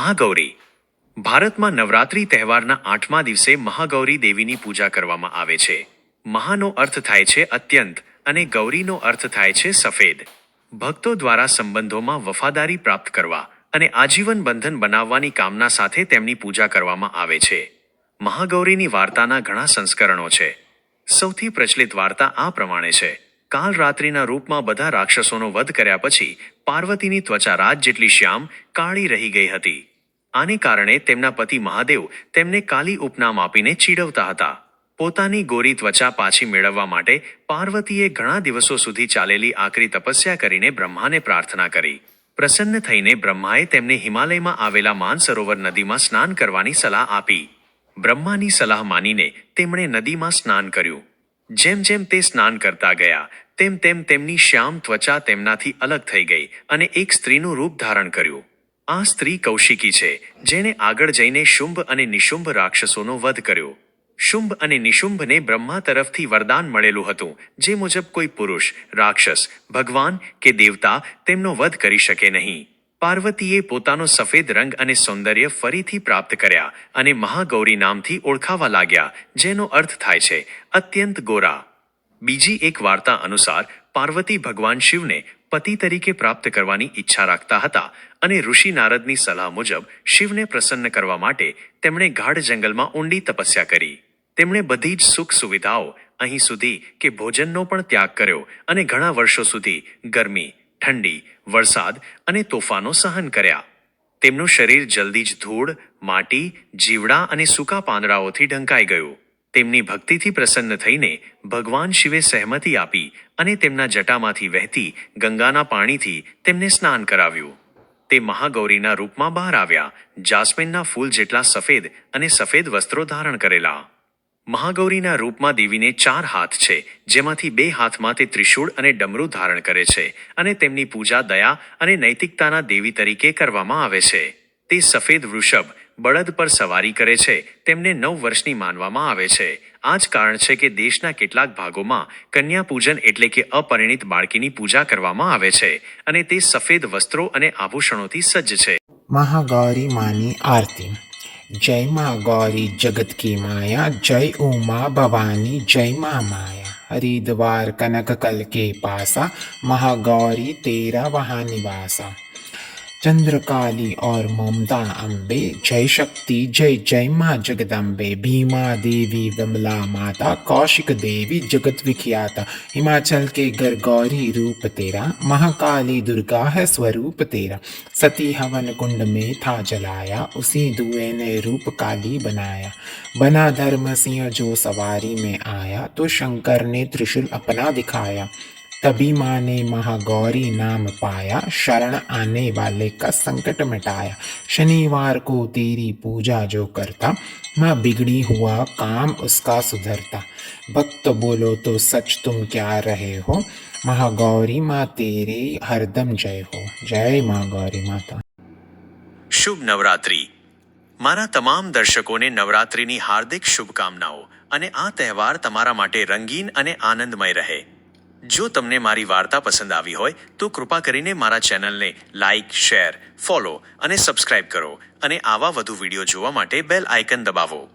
મહાગૌરી. ભારતમાં નવરાત્રી તહેવારના આઠમા દિવસે મહાગૌરી દેવીની પૂજા કરવામાં આવે છે. મહાનો અર્થ થાય છે અત્યંત અને ગૌરીનો અર્થ થાય છે સફેદ. ભક્તો દ્વારા સંબંધોમાં વફાદારી પ્રાપ્ત કરવા અને આજીવન બંધન બનાવવાની કામના સાથે તેમની પૂજા કરવામાં આવે છે. મહાગૌરીની વાર્તાના ઘણા સંસ્કરણો છે. સૌથી પ્રચલિત વાર્તા આ પ્રમાણે છે. કાલ રાત્રિના રૂપમાં બધા રાક્ષસોનો વધ કર્યા પછી પાર્વતીની ત્વચા રાત જેટલી શ્યામ, કાળી રહી ગઈ હતી. આને કારણે તેમના પતિ મહાદેવ તેમને કાલી ઉપનામ આપીને ચીડવતા હતા. પોતાની ગોરી ત્વચા પાછી મેળવવા માટે પાર્વતીએ ઘણા દિવસો સુધી ચાલેલી આકરી તપસ્યા કરીને બ્રહ્માને પ્રાર્થના કરી. પ્રસન્ન થઈને બ્રહ્માએ તેમને હિમાલયમાં આવેલા માનસરોવર નદીમાં સ્નાન કરવાની સલાહ આપી. બ્રહ્માની સલાહ માનીને તેમણે નદીમાં સ્નાન કર્યું. જેમ જેમ તે સ્નાન કરતા ગયા, તેમ તેમ તેમની શ્યામ ત્વચા તેમનાથી અલગ થઈ ગઈ અને એક સ્ત્રીનું રૂપ ધારણ કર્યું. આ સ્ત્રી કૌશિકી છે, જેણે આગળ જઈને શુંભ અને નિશુંભ રાક્ષસોનો વધ કર્યો. શુંભ અને નિશુંભને બ્રહ્મા તરફથી વરદાન મળેલું હતું, જે મુજબ કોઈ પુરુષ, રાક્ષસ, ભગવાન કે દેવતા તેમનો વધ કરી શકે નહીં. પાર્વતીએ પોતાનો સફેદ રંગ અને સૌંદર્ય ફરીથી પ્રાપ્ત કર્યા અને મહાગૌરી નામથી ઓળખાવા લાગ્યા, જેનો અર્થ થાય છે, અત્યંત ગોરા. બીજી એક વાર્તા અનુસાર પાર્વતી ભગવાન શિવને પતિ તરીકે પ્રાપ્ત કરવાની ઈચ્છા રાખતા હતા અને ઋષિ નારદની સલાહ મુજબ શિવને પ્રસન્ન કરવા માટે તેમણે ગાઢ જંગલમાં ઊંડી તપસ્યા કરી. તેમણે બધી જ સુખ સુવિધાઓ અહીં સુધી કે ભોજનનો પણ ત્યાગ કર્યો અને ઘણા વર્ષો સુધી ગરમી, ઠંડી, વરસાદ અને તોફાનો સહન કર્યા. તેમનું શરીર જલ્દી જ ધૂળ, માટી, જીવડા અને સૂકા પાંદડાઓથી ઢંકાઈ ગયું. તેમની ભક્તિથી પ્રસન્ન થઈને ભગવાન શિવે સહેમતી આપી અને તેમના જટામાંથી વહેતી ગંગાના પાણીથી તેમને સ્નાન કરાવ્યું. તે મહાગૌરીના રૂપમાં બહાર આવ્યા, જાસ્મિનના ફૂલ જેટલા સફેદ અને સફેદ વસ્ત્રો ધારણ કરેલા. મહાગૌરીના રૂપમાં દેવીને ચાર હાથ છે, જેમાંથી બે હાથમાં તે ત્રિશૂળ અને ડમરું ધારણ કરે છે અને તેમની પૂજા, દયા અને નૈતિકતાના દેવી તરીકે કરવામાં આવે છે. તે સફેદ વૃષભ બળદ પર સવારી કરે છે, તેમને નવ વર્ષની માનવામાં આવે છે. આ જ કારણ છે કે દેશના કેટલાક ભાગોમાં કન્યા પૂજન એટલે કે અપરિણિત બાળકીની પૂજા કરવામાં આવે છે અને તે સફેદ વસ્ત્રો અને આભૂષણોથી સજ્જ છે. મહાગૌરી માની આરતી. જય મા ગૌરી જગત કી માયા, જય ઉમા ભવાની, જય મા માયા. હરિદ્વાર કનક કલ કે પાસા, મહાગૌરી તેરા વહા નિવાસા चंद्रकाली और ममता अम्बे जय शक्ति, जय जय माँ जगदम्बे, भीमा देवी, विमला माता, कौशिक देवी, जगत विख्याता, हिमाचल के गरगौरी रूप तेरा, महाकाली दुर्गा है स्वरूप तेरा, सती हवन कुंड में था जलाया, उसी दुए ने रूप काली बनाया, बना धर्म सिंह जो सवारी में आया तो शंकर ने त्रिशूल अपना दिखाया तभी माँ ने महागौरी नाम पाया शरण आने वाले का संकट मिटाया शनिवार को तेरी पूजा जो करता माँ बिगड़ी हुआ काम उसका सुधरता भक्त बोलो तो सच तुम क्या रहे हो महागौरी माँ तेरे हरदम जय हो जय माँ गौरी माता શુભ નવરાત્રી મારા તમામ દર્શકોને નવરાત્રીની હાર્દિક શુભકામનાઓ અને આ તહેવાર તમારા માટે રંગીન અને આનંદમય રહે જો તમને મારી વાર્તા પસંદ આવી હોય, તો કૃપા કરીને મારા ચેનલને લાઇક શેર, ફોલો અને સબસ્ક્રાઇબ કરો અને આવા વધુ વીડિયો જોવા માટે બેલ આઇકન દબાવો.